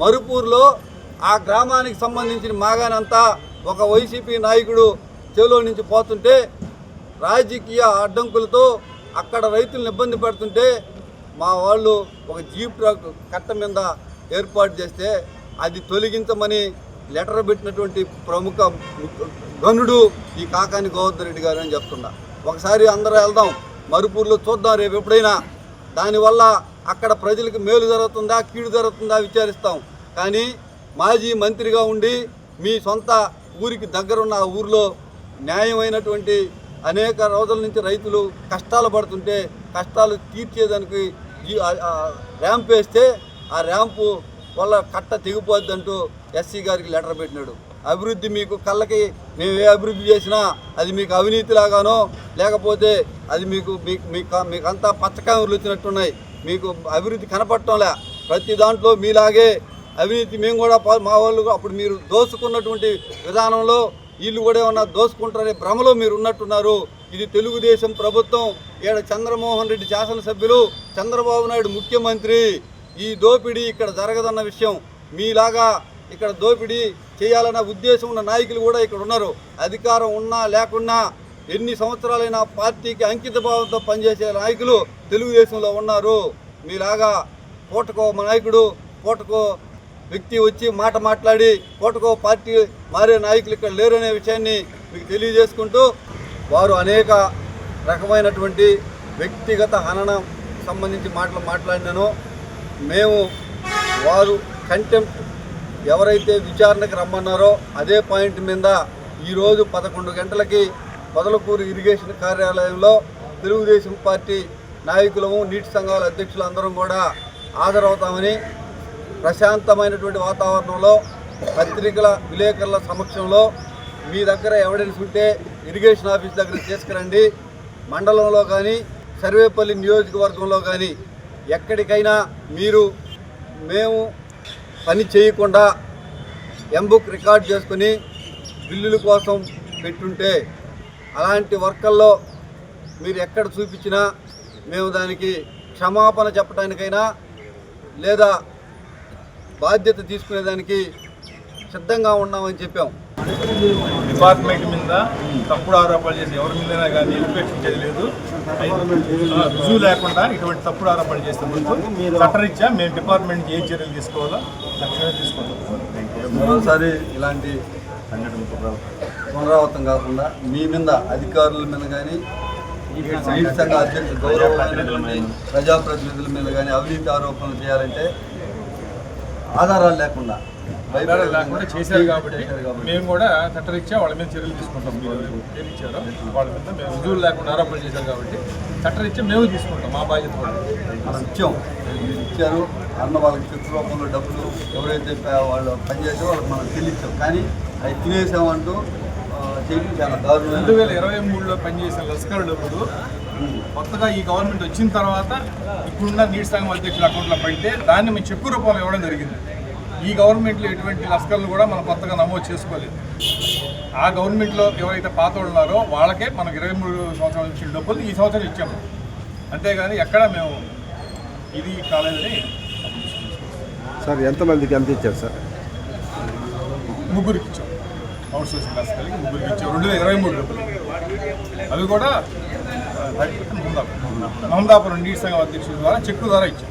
మరుపూర్లో ఆ గ్రామానికి సంబంధించిన మాగానంతా ఒక వైసీపీ నాయకుడు చెవిలో నుంచి పోతుంటే రాజకీయ అడ్డంకులతో అక్కడ రైతులను ఇబ్బంది పెడుతుంటే మా వాళ్ళు ఒక జీప్ ట్రక్ కట్ట మీద ఏర్పాటు చేస్తే అది తొలగించమని లెటర్ పెట్టినటువంటి ప్రముఖ గనుడు ఈ కాకాని గోవర్ధన్ రెడ్డి గారు అని చెప్తున్నా. ఒకసారి అందరూ వెళ్దాం. మరుపూర్లో చూద్దాం రేపు ఎప్పుడైనా. దానివల్ల అక్కడ ప్రజలకు మేలు జరుగుతుందా కీడు జరుగుతుందా విచారిస్తాం. కానీ మాజీ మంత్రిగా ఉండి మీ సొంత ఊరికి దగ్గరున్న ఆ ఊర్లో న్యాయమైనటువంటి అనేక రోజుల నుంచి రైతులు కష్టాలు పడుతుంటే కష్టాలు తీర్చేదానికి ర్యాంప్ వేస్తే ఆ ర్యాంపు వల్ల కట్ట తెగిపోద్దంటూ ఎస్సీ గారికి లెటర్ పెట్టినాడు. అభివృద్ధి మీకు కళ్ళకి మేము ఏ అభివృద్ధి చేసినా అది మీకు అవినీతిలాగానో లేకపోతే అది మీకు మీకు మీకు మీకంతా పచ్చకాయలు వచ్చినట్టున్నాయి. మీకు అభివృద్ధి కనపడటంలే. ప్రతి దాంట్లో మీలాగే అవినీతి మేము కూడా మా వాళ్ళు అప్పుడు మీరు దోసుకున్నటువంటి విధానంలో వీళ్ళు కూడా ఏమన్నా దోసుకుంటారనే భ్రమలో మీరు ఉన్నట్టున్నారు. ఇది తెలుగుదేశం ప్రభుత్వం. ఈడ చంద్రమోహన్ రెడ్డి శాసనసభ్యులు చంద్రబాబు నాయుడు ముఖ్యమంత్రి. ఈ దోపిడీ ఇక్కడ జరగదన్న విషయం. మీలాగా ఇక్కడ దోపిడీ చేయాలన్న ఉద్దేశం ఉన్న నాయకులు కూడా ఇక్కడ ఉన్నారు. అధికారం ఉన్నా లేకున్నా ఎన్ని సంవత్సరాలైనా పార్టీకి అంకిత భావంతో పనిచేసే నాయకులు తెలుగుదేశంలో ఉన్నారు. మీలాగా పూటకో నాయకుడు పూటకో వ్యక్తి వచ్చి మాట మాట్లాడి కోటకో పార్టీ మారే నాయకులు ఇక్కడ లేరనే విషయాన్ని మీకు తెలియజేసుకుంటూ వారు అనేక రకమైనటువంటి వ్యక్తిగత హననం సంబంధించి మాటలు మాట్లాడినాను. మేము వారు కంటెంప్ట్ ఎవరైతే విచారణకు రమ్మన్నారో అదే పాయింట్ మీద ఈరోజు పదకొండు గంటలకి పొదలకూరు ఇరిగేషన్ కార్యాలయంలో తెలుగుదేశం పార్టీ నాయకులము నీటి సంఘాల అధ్యక్షులు అందరం కూడా హాజరవుతామని ప్రశాంతమైనటువంటి వాతావరణంలో పత్రికల విలేకరుల సమక్షంలో మీ దగ్గర ఎవిడెన్స్ ఉంటే ఇరిగేషన్ ఆఫీస్ దగ్గర తీసుకురండి. మండలంలో కానీ సర్వేపల్లి నియోజకవర్గంలో కానీ ఎక్కడికైనా మీరు మేము పని చేయకుండా ఎంబుక్ రికార్డ్ చేసుకుని బిల్లుల కోసం పెట్టుంటే అలాంటి వర్కల్లో మీరు ఎక్కడ చూపించినా మేము దానికి క్షమాపణ చెప్పడానికైనా లేదా బాధ్యత తీసుకునేదానికి సిద్ధంగా ఉన్నామని చెప్పాం. డిపార్ట్మెంట్ మీద తప్పుడు ఆరోపణలు చేసి ఎవరి మీద కానీ ఉపేక్షించేది లేదు. రుజువు లేకుండా ఇటువంటి తప్పుడు ఆరోపణలు చేస్తే ముందు చట్టరీత్యా మేము డిపార్ట్మెంట్ ఏ చర్యలు తీసుకోవాలో తక్షణమే తీసుకుంటాం మరోసారి ఇలాంటి పునరావృతం కాకుండా మీ మీద అధికారుల మీద కానీ నీటి సంఘ అధ్యక్షులు గౌరవమైనటువంటి ప్రజాప్రతినిధుల మీద కానీ అవినీతి ఆరోపణలు చేయాలంటే ఆధారాలు లేకుండా లేకుండా చేశారు కాబట్టి. మేము కూడా చట్టరీత్యా వాళ్ళ మీద చర్యలు తీసుకుంటాం మీరు ఇచ్చారో వాళ్ళ మీద మేము రుజువులు లేకుండా ఆరోపణలు చేశారు కాబట్టి చట్టరీత్యా మేము తీసుకుంటాం మా బాధ్యత కూడా. మనం ఇచ్చాం మీరు ఇచ్చారు అన్న వాళ్ళకి చెక్ రూపంలో డబ్బులు ఎవరైతే వాళ్ళు పనిచేసారో వాళ్ళకి మనం చెల్లించాం. కానీ అవి తినేసామంటూ చేయడం చాలా రెండు దారుణం వేల ఇరవై మూడులో పనిచేసిన లస్కర్ డబ్బులు కొత్తగా ఈ గవర్నమెంట్ వచ్చిన తర్వాత ఇప్పుడున్న నీటి సంఘం అధ్యక్షుల అకౌంట్లో పడితే దాన్ని మేము చెక్కు రూపంలో ఇవ్వడం జరిగింది. ఈ గవర్నమెంట్లో ఎటువంటి లస్కర్లు కూడా మనం కొత్తగా నమోదు చేసుకోలేదు. ఆ గవర్నమెంట్లో ఎవరైతే పాత ఉన్నారో వాళ్ళకే మనకు ఇరవై మూడు సంవత్సరాలు ఇచ్చిన డబ్బులు ఈ సంవత్సరం ఇచ్చాము. అంతేగాని ఎక్కడ మేము ఇది కాలేదని సార్ ఎంతమందికి ఎంత ఇచ్చారు సార్? ముగ్గురికి ఇచ్చాం. అవుట్ సోర్సింగ్ లస్కర్లకి ముగ్గురికి ఇచ్చాం రెండు వేల ఇరవై మూడు అవి కూడా మహందాపురం నీటి సంఘం అధ్యక్షుల ద్వారా చెక్కు ద్వారా ఇచ్చాం